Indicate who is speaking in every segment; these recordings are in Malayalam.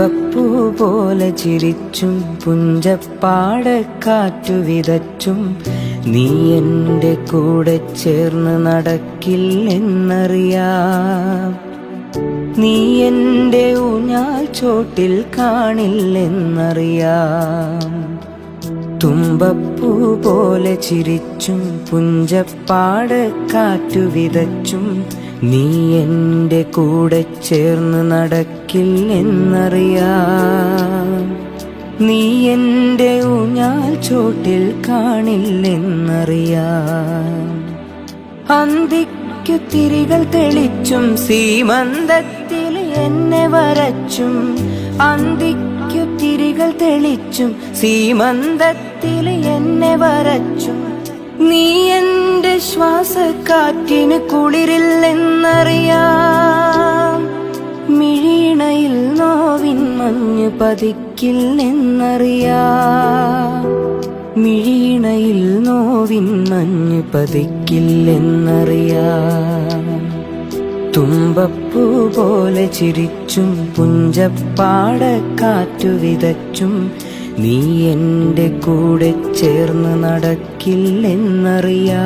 Speaker 1: തുമ്പപ്പൂ പോലെ ചിരിച്ചും പുഞ്ചപ്പാടക്കാറ്റു വിതച്ചും നീ എന്റെ കൂടെ ചേർന്ന് നടക്കില്ലെന്നറിയാം നീ എന്റെ ഊഞ്ഞാൽ ചോട്ടിൽ കാണില്ലെന്നറിയാം തുമ്പപ്പൂ പോലെ ചിരിച്ചും പുഞ്ചപ്പാടക്കാറ്റു വിതച്ചും നീ എന്റെ കൂടെ ചേർന്ന് നടക്കില്ലെന്നറിയാം നീ എന്റെ ഊഞ്ഞാൽ ചോട്ടിൽ കാണില്ലെന്നറിയാം അന്തിക്കു തിരികൾ തെളിച്ചും സീമന്തത്തിൽ എന്നെ വരച്ചും. അന്തിക്കു തിരികൾ തെളിച്ചും സീമന്തത്തിൽ എന്നെ വരച്ചും. നീ എന്റെ ശ്വാസക്കാറ്റിന് കുളിരില്ലെന്നറിയാം മഞ്ഞ് നിന്നറിയാ. നോവിൻ മഞ്ഞ് പതിക്കില്ലെന്നറിയാ തുമ്പപ്പൂ പോലെ ചിരിച്ചും പുഞ്ചപ്പാട കാറ്റു വിതച്ചും നീ എന്റെ കൂടെ ചേർന്ന് നടക്കില്ലെന്നറിയാ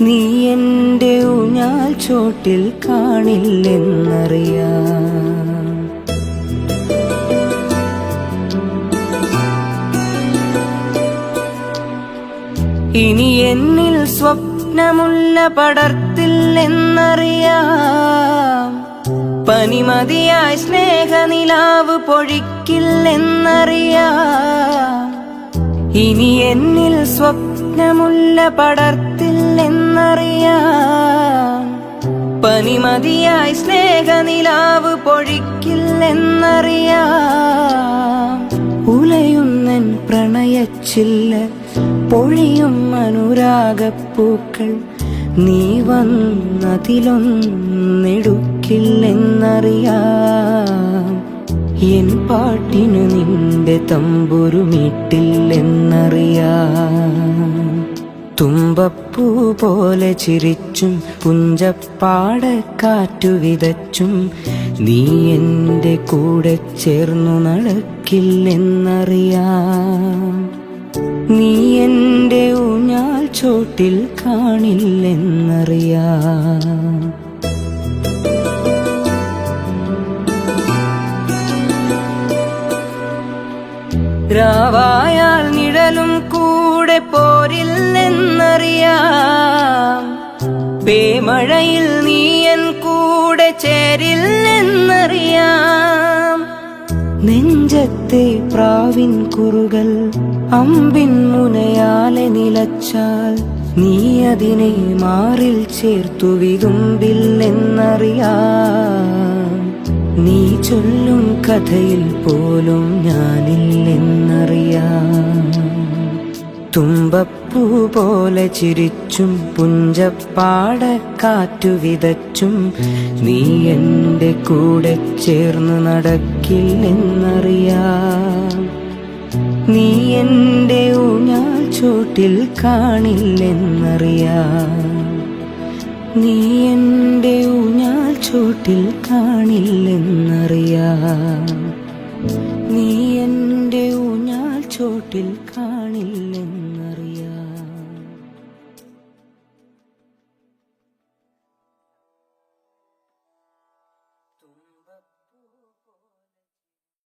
Speaker 1: നീ എന്റെ ഊഞ്ഞാൽ ചോട്ടിൽ കാണില്ലെന്നറിയാം. ഇനി എന്നിൽ സ്വപ്നമുള്ള പടർത്തില്ലെന്നറിയാം പനിമതിയായി സ്നേഹനിലാവ് പൊഴിക്കില്ലെന്നറിയാം. ഇനി എന്നിൽ സ്വപ്നമുള്ള പടർത്തില്ലെന്നറിയാം പനിമതിയായി സ്നേഹനിലാവ് പൊഴിക്കില്ലെന്നറിയാം. ഉലയുന്നൻ പ്രണയച്ചില്ല. പൊഴിയും അനുരാഗപ്പൂക്കൾ നീ വന്നതിലൊന്നെടുക്കില്ലെന്നറിയാം. എൻ പാട്ടിനു നിന്റെ തമ്പുരുമീട്ടില്ലെന്നറിയാം തുമ്പപ്പൂ പോലെ ചിരിച്ചും പുഞ്ചപ്പാടക്കാറ്റു വിതച്ചും നീ എന്റെ കൂടെ ചേർന്നു നടക്കില്ലെന്നറിയാം. നീ എന്റെ ഊഞ്ഞാൽ ചോട്ടിൽ കാണില്ലെന്നറിയാം. രാവായാൽ പേമഴയിൽ നീയൻ കൂടെ ചേരില്ലെന്നറിയാം നെഞ്ചത്തെ പ്രാവിൻ കുറുകൾ അമ്പിൻ മുനയാലെ നിലച്ചാൽ നീ അതിനെ മാറിൽ ചേർത്തു വിതുമ്പില്ലെന്നറിയാം നീ ചൊല്ലും കഥയിൽ പോലും ഞാനില്ലെന്നറിയാം. തുമ്പപ്പൂ പോലെ ചിരിച്ചും പുഞ്ചപ്പാട കാറ്റു വിതച്ചും നീ എന്റെ കൂടെ ചേർന്ന് നടക്കില്ലെന്നറിയാം. നീ എന്റെ ഊഞ്ഞാൽ ചോട്ടിൽ കാണില്ലെന്നറിയാം. നീ എന്റെ ഊഞ്ഞാൽ ചോട്ടിൽ കാണില്ലെന്നറിയാം. നീ എന്റെ ഊഞ്ഞാൽ ചോട്ടിൽ കാണില്ല